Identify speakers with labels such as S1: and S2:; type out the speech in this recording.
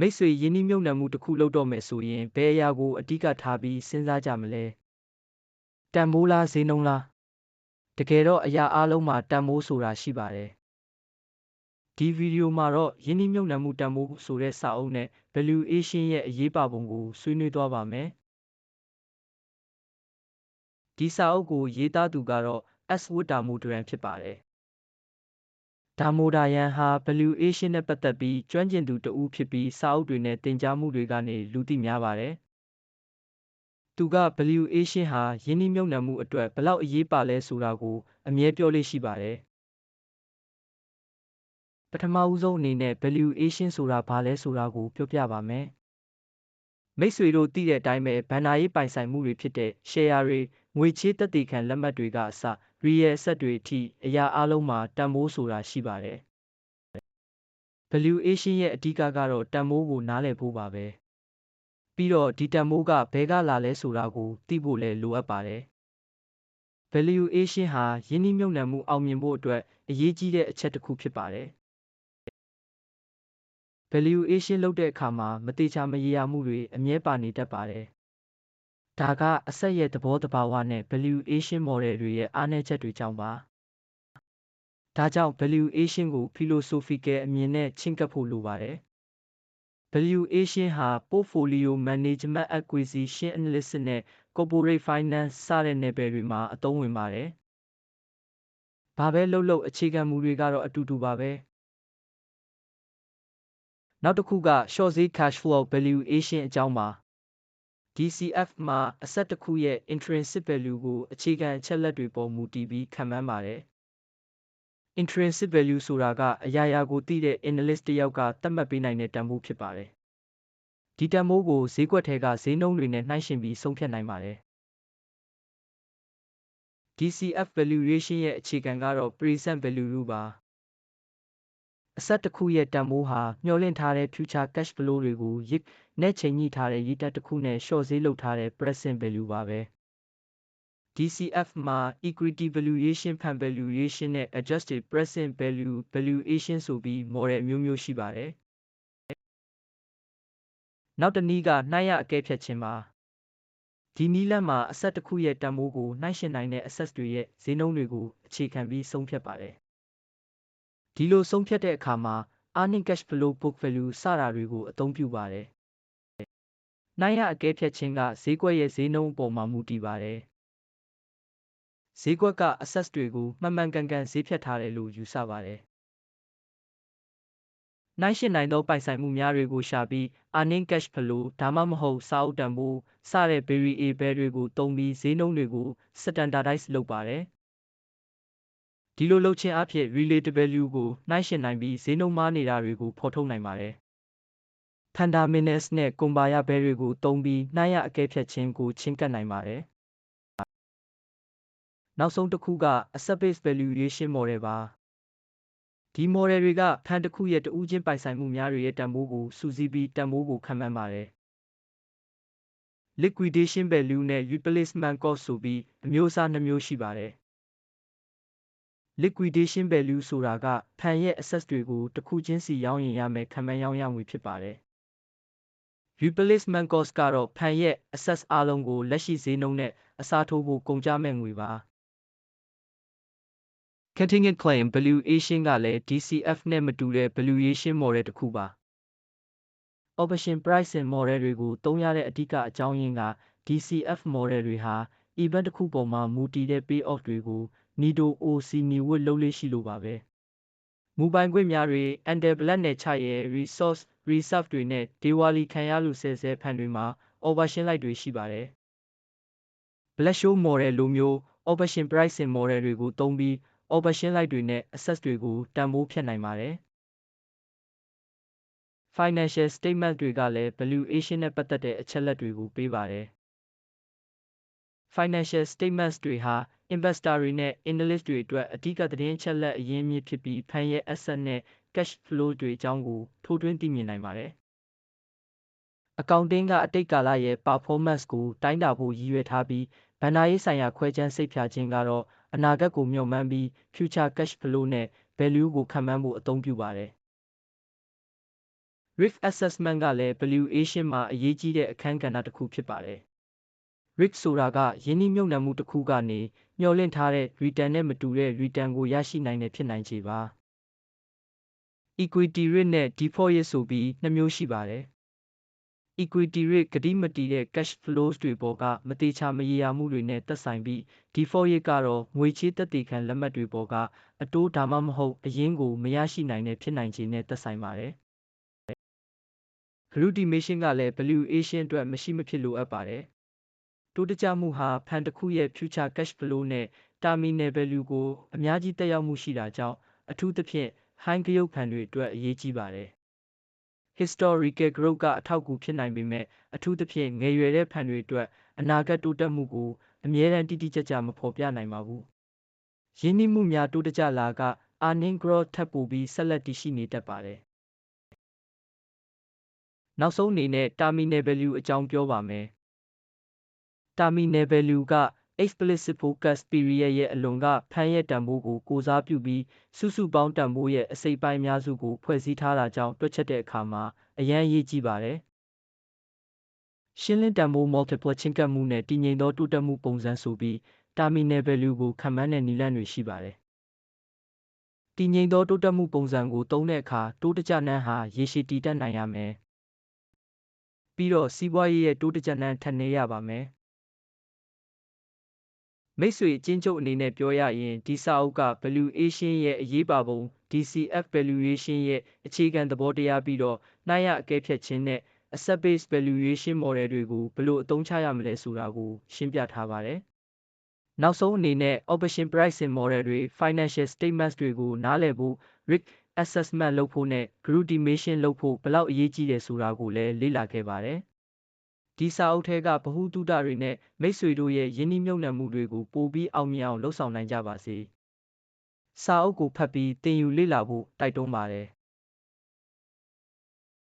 S1: မိတ်ဆွေရင်းနှီးမြှုပ်နှံမှုတစ်ခုလုပ်တော့မယ်ဆိုရင်ဘယ်အရာကိုအဓိကထားပြီးစဉ်းစားကြမလဲတန်မိုးလားဈေးနှုန်းလားတကယ်တော့အရာအလုံးမှာတန်မိုးဆိုတာရှိပါတယ်ဒီဗီဒီယိုမှာတော့ယင်းနှိမြုပ်နှံမှုတန်ဖိုးဆိုတဲ့စာအုပ်နဲ့ valuation ရဲ့အရေးပါပုံကိုဆွေးနွေးသွားပါမယ်ဒီစာအုပ်ကိုရေးသားသူကတော့ S. ဝတ်တာမူဒရန်ဖြစ်ပါတယ် ဒါမိုဒါယန်ဟာ valuation နဲ့ပတ်သက်ပြီး ကျွမ်းကျင်သူတစ်ဦးဖြစ်ပြီး စာအုပ်တွေနဲ့ သင်ကြားမှုတွေကနေ လူသိများပါတယ် သူက valuation ဟာယင်းနှိမြုပ်နှံမှုအတွက်ဘလောက်အရေးပါလဲဆိုတာကို အမြဲပြောလေးရှိပါတယ် ပထမဦးဆုံးအနေနဲ့ valuation ဆိုတာဘာလဲဆိုတာကို ပြောပြပါမယ် မိတ်ဆွေတို့သိတဲ့အတိုင်းပဲ ဘဏ္ဍာရေးပိုင်ဆိုင်မှုတွေဖြစ်တဲ့ share တွေ ငွေချေးသက်သေခံလက်မှတ်တွေကအစ real asset တွေအထိအရာအလုံးမှာတန်ဖိုးဆိုတာရှိပါတယ် valuation ရဲ့အဓိကကတော့တန်ဖိုးကိုနားလည်ဖို့ပါပဲပြီးတော့ဒီတန်ဖိုးကဘယ်ကလာလဲဆိုတာကိုသိဖို့လည်းလိုအပ်ပါတယ် valuation ဟာယင်းနှိမ့်မြုပ်နှံမှုအောင်မြင်ဖို့အတွက်အရေးကြီးတဲ့အချက်တစ်ခုဖြစ်ပါတယ် valuation လုပ်တဲ့အခါမှာမတေချာမရေရာမှုတွေအမြဲပါနေတတ်ပါတယ်။ ဒါကအဆက်ရဲ့ သဘောတဘာဝနဲ့ valuation model တွေရဲ့ အားနည်းချက်တွေကြောင့်ပါ။ဒါကြောင့် valuation ကို philosophical အမြင်နဲ့ ချဉ်းကပ်ဖို့လိုပါတယ်။ valuation ဟာ portfolio management acquisition analysis နဲ့ corporate finance စတဲ့ နယ်ပယ်တွေမှာ အသုံးဝင်ပါတယ်။ဘာပဲလုပ်လုပ် အခြေခံမူတွေကတော့ အတူတူပါပဲ။နောက်တစ်ခုက short ဈေး cash flow valuation အကြောင်းပါ DCF မှာအဆက်တစ်ခုရဲ့ intrinsic value ကိုအခြေခံအချက်လက်တွေပေါ်မူတည်ပြီးခန့်မှန်းပါတယ် intrinsic value ဆိုတာကအရာရာကိုသိတဲ့ analyst တစ်ယောက်ကသတ်မှတ်ပေးနိုင်တဲ့တန်ဖိုးဖြစ်ပါတယ်ဒီတန်ဖိုးကိုဈေးကွက်ထဲကဈေးနှုန်းတွေနဲ့နှိုင်းယှဉ်ပြီးဆုံးဖြတ်နိုင်ပါတယ် DCF valuation ရဲ့အခြေခံကတော့ present value ပါ အဆက်တစ်ခုရဲ့တန်ဖိုးဟာမျှော်လင့်ထားတဲ့ future cash flow တွေကိုရစ်နဲ့ချိန်ညှိထားတဲ့ရည်တက်တစ်ခုနဲ့ short ဈေးလုပ်ထားတဲ့ present value ပါပဲ DCF မှာ equity valuation fund valuation နဲ့ adjusted present value valuation ဆိုပြီး model အမျိုးမျိုးရှိပါတယ်နောက်တစ်နည်းကနှိုင်းရအကဲဖြတ်ခြင်းပါဒီနည်းလမ်းမှာအဆက်တစ်ခုရဲ့တန်ဖိုးကိုနှိုင်းယှဉ်နိုင်တဲ့ assets တွေရဲ့ဈေးနှုန်းတွေကိုအခြေခံပြီးဆုံးဖြတ်ပါတယ် ဒီလိုဆုံးဖြတ်တဲ့အခါမှာ earning cash flow book value စတာတွေကိုအသုံးပြုပါတယ်။နိုင်ရအကဲဖြတ်ခြင်းကဈေးကွက်ရဲ့ဈေးနှုန်းအပေါ်မှာမူတည်ပါတယ်။ဈေးကွက်က assets တွေကိုမှန်မှန်ကန်ကန်ဈေးဖြတ်ထားတယ်လို့ယူဆပါတယ်။နိုင်ရှင်နိုင်သောပိုင်ဆိုင်မှုများတွေကိုရှာပြီး earning cash flow ဒါမှမဟုတ်စာအုပ်တန်ဖိုးစတဲ့ variable တွေကိုသုံးပြီးဈေးနှုန်းတွေကို standardize လုပ်ပါတယ်။ ဒီလိုလုပ်ခြင်းအဖြစ် relative value ကိုနှိုင်းယှဉ်နိုင်ပြီးဈေးနှုန်းမားနေတာတွေကိုဖော်ထုတ်နိုင်ပါတယ်။ fundamentals နဲ့ compare ဘဲတွေကိုသုံးပြီးနှိုင်းရအကဲဖြတ်ခြင်းကိုချဉ်းကပ်နိုင်ပါတယ်။နောက်ဆုံးတစ်ခုက asset based valuation model ပါ။ဒီ model တွေကဖန်တစ်ခုရဲ့တဦးချင်းပိုင်ဆိုင်မှုများတွေရဲ့တန်ဖိုးကိုစုစည်းပြီးတန်ဖိုးကိုခန့်မှန်းပါတယ်။ liquidation value နဲ့ replacement cost ဆိုပြီးအမျိုးအစားနှမျိုးရှိပါတယ်။ liquidation value ဆိုတာကဖန်ရဲ့ assets တွေကိုတစ်ခုချင်းစီရောင်းရင်ရမယ့်ခန့်မှန်းရောင်းရငွေဖြစ်ပါတယ်။ replacement cost ကတော့ဖန်ရဲ့ assets အားလုံးကိုလက်ရှိဈေးနှုန်းနဲ့အစားထိုးဖို့ကုန်ကျမယ့်ငွေပါ။ contingent claim valuation ကလည်း DCF နဲ့မတူတဲ့ valuation model တစ်ခုပါ။ option pricing model တွေကိုသုံးရတဲ့အဓိကအကြောင်းရင်းက DCF model တွေဟာ event တစ်ခုပေါ်မှာမူတည်တဲ့ payoff တွေကို Nido OC နီဝတ်လုပ်လေးရှိလို့ပါပဲမူပိုင်ခွင့်များတွေ Ender Black နဲ့ချရဲ့ Resource Reserve တွေနဲ့ဒေဝါလီခံရလို့ဆဲဆဲဖန်တွေမှာ Option လိုက်တွေရှိပါတယ် Black-Scholes model လိုမျိုး Option Pricing model တွေကိုသုံးပြီး Option လိုက်တွေနဲ့ Assets တွေကိုတန်ဖိုးဖြတ်နိုင်ပါတယ် Financial Statement တွေကလည်း Valuation နဲ့ပတ်သက်တဲ့အချက်လက်တွေကိုပေးပါတယ် Financial Statements တွေဟာ investor တွေနဲ့ analyst တွေအတွက်အဓိကသတင်းချက်လက်အရင်းအမြစ်ဖြစ်ပြီးဖန်ရဲ့ asset နဲ့ cash flow တွေအကြောင်းကိုထိုးထွင်းသိမြင်နိုင်ပါတယ်။ accounting ကအတိတ်ကာလရဲ့ performance ကိုတိုင်းတာဖို့ရည်ရွယ်ထားပြီးဘဏ္ဍာရေးဆိုင်ရာခွဲခြမ်းစိတ်ဖြာခြင်းကတော့အနာဂတ်ကိုမျှော်မှန်းပြီး future cash flow နဲ့ value ကိုခန့်မှန်းဖို့အသုံးပြုပါတယ် Risk Assessment ကလည်း valuation မှာအရေးကြီးတဲ့အခန်းကဏ္ဍတစ်ခုဖြစ်ပါတယ်။ Risk ဆိုတာကယင်းနှိမ့်မြုပ်နှံမှုတစ်ခုကနေမျှော်လင့်ထားတဲ့ return နဲ့မတူတဲ့ return ကိုရရှိနိုင်တဲ့ဖြစ်နိုင်ခြေပါ။ Equity risk နဲ့ default risk ဆိုပြီးနှစ်မျိုးရှိပါတယ်။ Equity risk ကတိမတည်တဲ့ cash flows တွေပေါ်ကမတေချာမရေရာမှုတွေနဲ့သက်ဆိုင်ပြီး default risk ကတော့ငွေချေးသက်သေခံလက်မှတ်တွေပေါ်ကအတိုးဒါမှမဟုတ်အရင်းကိုမရရှိနိုင်တဲ့ဖြစ်နိုင်ခြေနဲ့သက်ဆိုင်ပါတယ်။ Glutimation ကလည်း valuation အတွက်မရှိမဖြစ်လိုအပ်ပါတယ်။ တိုးတက်ကြမှုဟာဖန်တစ်ခုရဲ့ future cash flow နဲ့ terminal value ကိုအများကြီးသက်ရောက်မှုရှိတာကြောင့်အထူးသဖြင့် high ဂရုပ်ခံတွေအတွက်အရေးကြီးပါတယ်။ Historical growth ကအထောက်အကူဖြစ်နိုင်ပေမဲ့အထူးသဖြင့်ငယ်ရွယ်တဲ့ဖန်တွေအတွက်အနာဂတ်တိုးတက်မှုကိုအမြဲတမ်းတိတိကျကျမဖော်ပြနိုင်ပါဘူး။ရင်းနှီးမှုများတိုးတက်ကြလာက earning growth ထက်ပိုပြီးဆက်လက်တည်ရှိနေတတ်ပါတယ်။နောက်ဆုံးအနေနဲ့ terminal value အကြောင်းပြောပါမယ်။ terminal value က explicit focus period ရဲ့အလွန်ကဖန်ရဲ့တန်ဖိုးကိုကိုးစားပြုပြီးစုစုပေါင်းတန်ဖိုးရဲ့အစိတ်အပိုင်းအများစုကိုဖွဲ့စည်းထားတာကြောင့်တွက်ချက်တဲ့အခါမှာအရမ်းအရေးကြီးပါတယ်။ရှင်းလင်းတန်ဖိုး multiple ချဉ်းကပ်မှုနဲ့တည်ငြိမ်သောတိုးတက်မှုပုံစံဆိုပြီး terminal value ကိုခန့်မှန်းတဲ့နည်းလမ်းတွေရှိပါတယ်။တည်ငြိမ်သောတိုးတက်မှုပုံစံကိုသုံးတဲ့အခါတိုးတက်ကြနှုန်းဟာရေရှည်တည်တံ့နိုင်ရမယ်။ပြီးတော့စီးပွားရေးရဲ့တိုးတက်ကြနှုန်းထပ်နည်းရပါမယ်။ မိတ်ဆွေအချင်းချုပ်အနေနဲ့ပြောရရင်ဒီစာအုပ်က valuation ရဲ့အရေးပါပုံ DCF valuation ရဲ့အခြေခံသဘောတရားပြီးတော့နှိုင်းရအကဲဖြတ်ခြင်းနဲ့ asset based valuation model တွေကိုဘယ်လိုအသုံးချရမလဲဆိုတာကိုရှင်းပြထားပါတယ်။နောက်ဆုံးအနေနဲ့ option pricing model တွေ financial statements တွေကိုနားလည်ဖို့ risk assessment လုပ်ဖို့နဲ့ glutimation လုပ်ဖို့ဘယ်လောက်အရေးကြီးတယ်ဆိုတာကိုလည်းလေ့လာခဲ့ပါတယ်။ ဒီစာအုပ်ထဲကဗဟုသုတတွေနဲ့မိတ်ဆွေတို့ရဲ့ယင်းနှိမ့်မြုပ်နှံမှုတွေကိုပိုပြီးအောင်မြင်အောင်လှုပ်ဆောင်နိုင်ကြပါစေ။စာအုပ်ကိုဖတ်ပြီးသင်ယူလေ့လာဖို့တိုက်တွန်းပါတယ်။